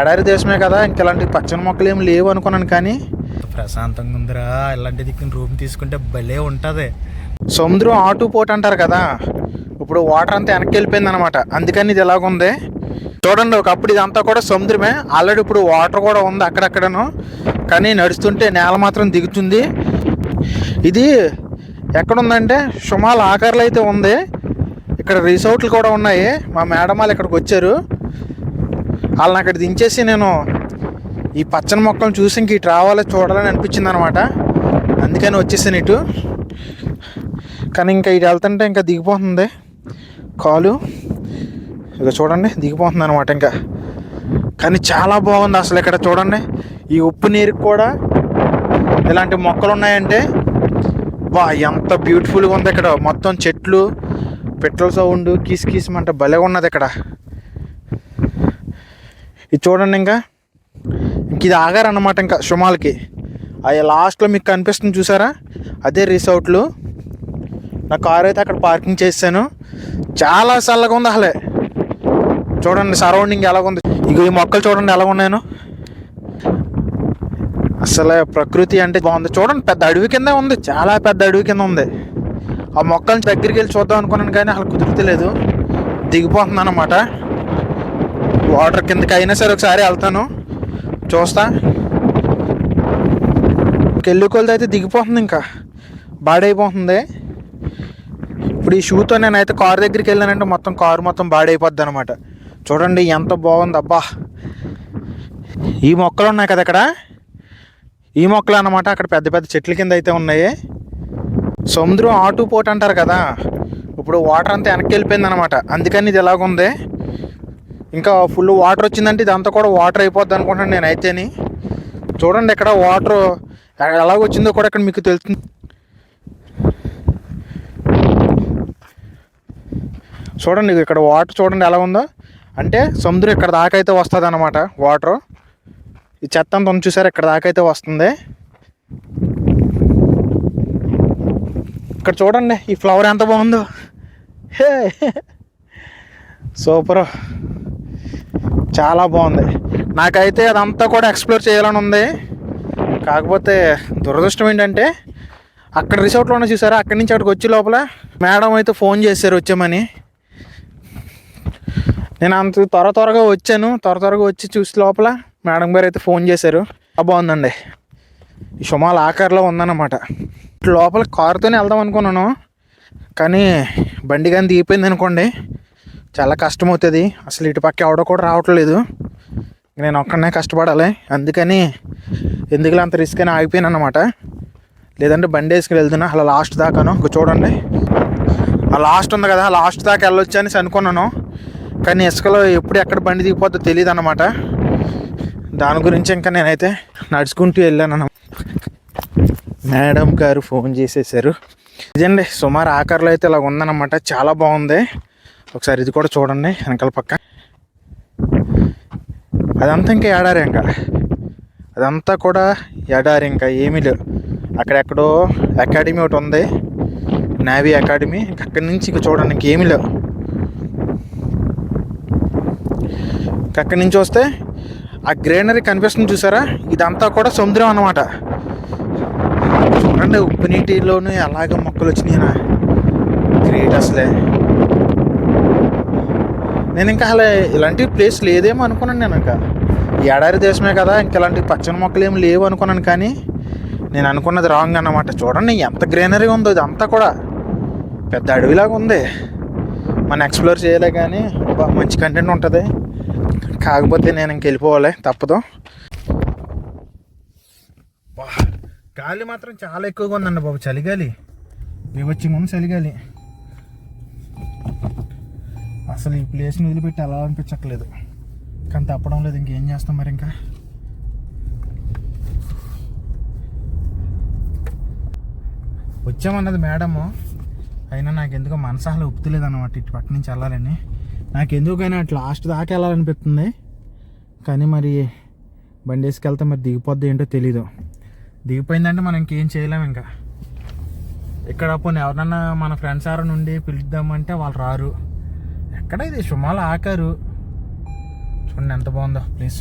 ఎడారి దేశమే కదా ఇంక ఇలాంటి పచ్చని మొక్కలు ఏమి లేవు అనుకున్నాను కానీ. ప్రశాంతంగా ఉందిరా ఇలాంటి దిక్కు రూమ్ తీసుకుంటే భలే ఉంటుంది. సముద్రం ఆటు పోట్ అంటారు కదా ఇప్పుడు వాటర్ అంతా వెనక్కి వెళ్ళిపోయింది అనమాట అందుకని ఇది ఎలాగుంది చూడండి ఒకప్పుడు ఇదంతా కూడా సముద్రమే. ఆల్రెడీ ఇప్పుడు వాటర్ కూడా ఉంది అక్కడక్కడను. కానీ నడుస్తుంటే నేల మాత్రం దిగుతుంది. ఇది ఎక్కడుందంటే సుమాల ఆకారాలు అయితే ఉంది. ఇక్కడ రిసార్ట్లు కూడా ఉన్నాయి. మా మేడం వాళ్ళు ఇక్కడికి వచ్చారు. వాళ్ళని అక్కడ దించేసి నేను ఈ పచ్చని మొక్కలను చూసి ఇంక ఇటు రావాలి చూడాలని అనిపించింది అనమాట అందుకని వచ్చేసాను ఇటు. కానీ ఇంకా ఇటు వెళ్తుంటే ఇంకా దిగిపోతుంది. కాలు. ఇక చూడండి దిగిపోతుంది అనమాట ఇంకా. కానీ చాలా బాగుంది అసలు ఇక్కడ చూడండి. ఈ ఉప్పు నీరు కూడా ఇలాంటి మొక్కలు ఉన్నాయంటే వా ఎంత బ్యూటిఫుల్గా ఉంది ఇక్కడ. మొత్తం చెట్లు పెట్రోల్ సౌండ్ కీస్ కీసమంటే భలే ఉన్నది ఇక్కడ. ఇది చూడండి ఇంకా. ఇంక ఇది ఆగారన్నమాట ఇంకా సుమాలకి అవి లాస్ట్లో మీకు కనిపిస్తుంది చూసారా? అదే రిసార్ట్లు. నా కార్ అయితే అక్కడ పార్కింగ్ చేశాను చాలా చల్లగా ఉంది అసలే. చూడండి సరౌండింగ్ ఎలాగుంది ఇక ఈ మొక్కలు చూడండి ఎలా ఉన్నాయను అసలు ప్రకృతి అంటే బాగుంది. చూడండి పెద్ద అడవి కింద ఉంది. చాలా పెద్ద అడవి కింద ఉంది. ఆ మొక్కల్ని దగ్గరికి వెళ్ళి చూద్దాం అనుకున్నాను కానీ అసలు కుదురుతలేదు. దిగిపోతుంది అనమాట వాటర్ కిందకి అయినా సరే ఒకసారి వెళ్తాను. చూస్తా. కెళ్ళి కొలది అయితే దిగిపోతుంది ఇంకా. బాడైపోతుంది. ఇప్పుడు ఈ షూతో నేనైతే కార్ దగ్గరికి వెళ్ళానంటే మొత్తం కారు మొత్తం బాడైపోద్ది అనమాట చూడండి ఎంత బాగుంది. అబ్బా. ఈ మొక్కలు ఉన్నాయి కదా అక్కడ? ఈ మొక్కలు అన్నమాట అక్కడ పెద్ద పెద్ద చెట్ల కింద అయితే ఉన్నాయి. సముద్రం ఆటు పోట్ అంటారు కదా. ఇప్పుడు వాటర్ అంతా వెనక్కి వెళ్ళిపోయింది అనమాట అందుకని ఇది ఎలాగుంది? ఇంకా ఫుల్ వాటర్ వచ్చిందంటే ఇదంతా కూడా వాటర్ అయిపోద్ది అనుకుంటాను నేను అయితేని చూడండి ఇక్కడ వాటర్ ఎలాగొచ్చిందో కూడా ఇక్కడ మీకు తెలుస్తుంది. చూడండి ఇక్కడ వాటర్ చూడండి ఎలా ఉందో. అంటే సముద్రం ఇక్కడ దాకా అయితే వస్తుంది అనమాట వాటర్. ఈ చెత్త అంతా ఉంది చూసారు? ఇక్కడ దాకా అయితే వస్తుంది. ఇక్కడ చూడండి ఈ ఫ్లవర్ ఎంత బాగుందో. హే. సూపర్. చాలా బాగుంది. నాకైతే అదంతా కూడా ఎక్స్ప్లోర్ చేయాలని ఉంది. కాకపోతే దురదృష్టం ఏంటంటే అక్కడ రిసార్ట్లో ఉన్న చూసారా? అక్కడి నుంచి అక్కడికి వచ్చే లోపల మేడం అయితే ఫోన్ చేశారు వచ్చామని. నేను అంత త్వర త్వరగా వచ్చాను. త్వర త్వరగా వచ్చి చూసి లోపల మేడం గారు అయితే ఫోన్ చేశారు. బాగుందండి. ఈ సుమాల ఆకారంలో ఉందన్నమాట. లోపల కారుతోనే వెళ్దాం అనుకున్నాను. కానీ బండి కానీ దిగిపోయింది అనుకోండి. చాలా కష్టం అవుతుంది అసలు ఇటు పక్క ఎవడో కూడా రావట్లేదు. నేను ఒక్కడనే కష్టపడాలి. అందుకని ఎందుకులే అంత రిస్క్ అని ఆగిపోయాను అనమాట లేదంటే బండి వేసుకుని వెళ్తున్నా. అలా లాస్ట్ దాకాను. ఇంక చూడండి. ఆ లాస్ట్ ఉంది కదా. లాస్ట్ దాకా వెళ్ళొచ్చు అనేసి అనుకున్నాను. కానీ ఇసుకలో ఎప్పుడు ఎక్కడ బండి దిగిపోద్దో తెలియదు అనమాట దాని గురించి ఇంకా నేనైతే నడుచుకుంటూ వెళ్ళాను మేడం గారు ఫోన్ చేసేసారు. ఇదండి. సుమారు ఆఖరిలో అయితే ఇలా ఉందన్నమాట. చాలా బాగుంది. ఒకసారి ఇది కూడా చూడండి వెనకాల పక్క. అదంతా ఇంకా ఏడారి ఇంకా. అదంతా కూడా ఎడారి ఇంకా ఏమీ లేవు. అక్కడెక్కడో అకాడమీ ఒకటి ఉంది. Navy academy. అక్కడి నుంచి ఇంకా చూడండి ఇంకేమీ లేవు. ఇంకా అక్కడి నుంచి వస్తే ఆ గ్రీనరీ కనిపిస్తుంది చూసారా? ఇదంతా కూడా సముద్రం అన్నమాట. చూడండి ఉప్పు నీటిలోనూ ఎలాగ మొక్కలు వచ్చినాయినా గ్రేట్ అసలే. నేను ఇంకా అసలు ఇలాంటి ప్లేస్ లేదేమో అనుకున్నాను నేను ఇంకా ఈ ఎడారి దేశమే కదా ఇంక ఇలాంటి పచ్చని మొక్కలు ఏమి లేవు అనుకున్నాను కానీ నేను అనుకున్నది రాంగ్ అన్నమాట. చూడండి ఎంత గ్రీనరీ ఉందో ఇదంతా కూడా. పెద్ద అడవిలాగా ఉంది. మనం ఎక్స్ప్లోర్ చేయలే కానీ మంచి కంటెంట్ ఉంటుంది. కాకపోతే నేను ఇంక వెళ్ళిపోవాలి తప్పదు. గాలి మాత్రం చాలా ఎక్కువగా ఉందండి బాబు చలిగాలి. వచ్చి ముందు చలిగాలి. అసలు ఈ ప్లేస్ని వదిలిపెట్టి అలా అనిపించట్లేదు. కానీ తప్పడం లేదు ఇంకేం చేస్తాం మరి ఇంకా? వచ్చామన్నది మేడము. అయినా నాకు ఎందుకో మనసు అసలు అనమాట ఇటు పక్క నుంచి వెళ్ళాలని. నాకు ఎందుకైనా అట్లా లాస్ట్ దాకా వెళ్ళాలనిపిస్తుంది. కానీ మరి బండి వేసుకెళ్తే మరి దిగిపోద్ది ఏంటో తెలీదు. దిగిపోయిందంటే మనం ఇంకేం చేయలేము ఇంకా. ఇక్కడ పోనీ ఎవరన్నా మన ఫ్రెండ్స్ ఎవరైనా నుండి పిలుద్దామంటే వాళ్ళు రారు. ఎక్కడ ఇది? సుమాల ఆకారు. చూడండి ఎంత బాగుందో ప్లీజ్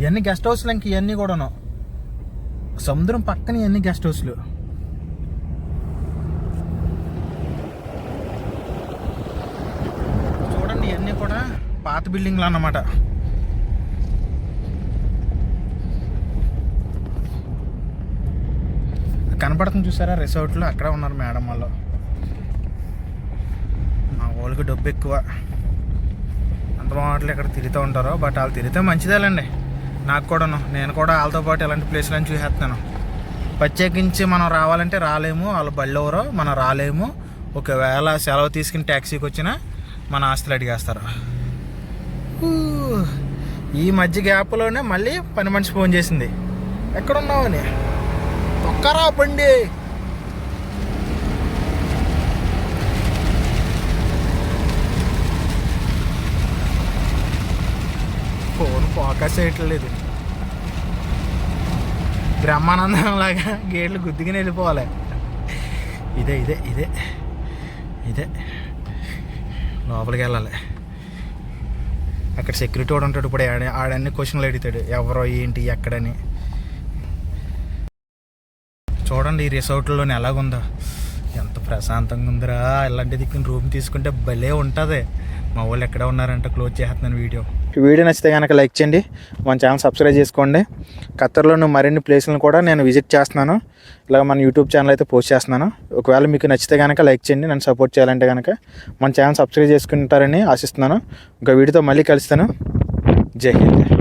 ఇవన్నీ గెస్ట్ హౌస్లు ఇంక ఇవన్నీ కూడాను. సముద్రం పక్కన ఇవన్నీ గెస్ట్ హౌస్లు చూడండి ఇవన్నీ కూడా పాత బిల్డింగ్లు అన్నమాట. కనపడుతుంది చూసారా? రిసార్ట్లో అక్కడ ఉన్నారు మేడం వాళ్ళు. వాళ్ళకి డబ్బు ఎక్కువ. అంత బాగుంటలే ఇక్కడ తిరుగుతూ ఉంటారు బట్ వాళ్ళు తిరిగితే మంచిదేలండి. నాకు కూడాను నేను కూడా వాళ్ళతో పాటు ఇలాంటి ప్లేస్లను చూసేస్తున్నాను. ప్రత్యేకించి మనం రావాలంటే రాలేము వాళ్ళు బళ్ళు ఎవరో మనం రాలేము. ఒకవేళ సెలవు తీసుకుని ట్యాక్సీకి వచ్చినా మన ఆస్తులు అడిగేస్తారు. ఊ, ఈ మధ్య గ్యాప్లోనే మళ్ళీ పని మనిషి ఫోన్ చేసింది. ఎక్కడున్నావు అని. ఒక్కరా బండి. కసేయట్లేదు బ్రహ్మానందం లాగా గేట్లు గుద్దుకుని వెళ్ళిపోవాలి. ఇదే ఇదే ఇదే ఇదే. లోపలికి వెళ్ళాలి. అక్కడ సెక్యూరిటీ వాడు ఉంటాడు ఇప్పుడు ఆడన్ని క్వశ్చన్లు అడుగుతాడు. ఎవరో ఏంటి ఎక్కడని. చూడండి ఈ రిసార్ట్లోనే ఎలాగుందో. ఎంత ప్రశాంతంగా ఉందిరా. ఇలాంటి దిక్కుని రూమ్ తీసుకుంటే భలే ఉంటుంది. మా వాళ్ళు ఎక్కడ ఉన్నారంటే క్లోజ్ చేస్తున్నాను వీడియో. ఈ వీడియో నచ్చితే కనుక లైక్ చేయండి. మన ఛానల్ సబ్స్క్రైబ్ చేసుకోండి. ఖత్తర్లోని మరిన్ని ప్లేసులను కూడా నేను విజిట్ చేస్తున్నాను. ఇలా మన యూట్యూబ్ ఛానల్ అయితే పోస్ట్ చేస్తున్నాను. ఒకవేళ మీకు నచ్చితే కనుక లైక్ చేయండి. నన్ను సపోర్ట్ చేయాలంటే కనుక మన ఛానల్ సబ్స్క్రైబ్ చేసుకుంటారని ఆశిస్తున్నాను. ఒక వీడియోతో మళ్ళీ కలుస్తాను. జై హింద్.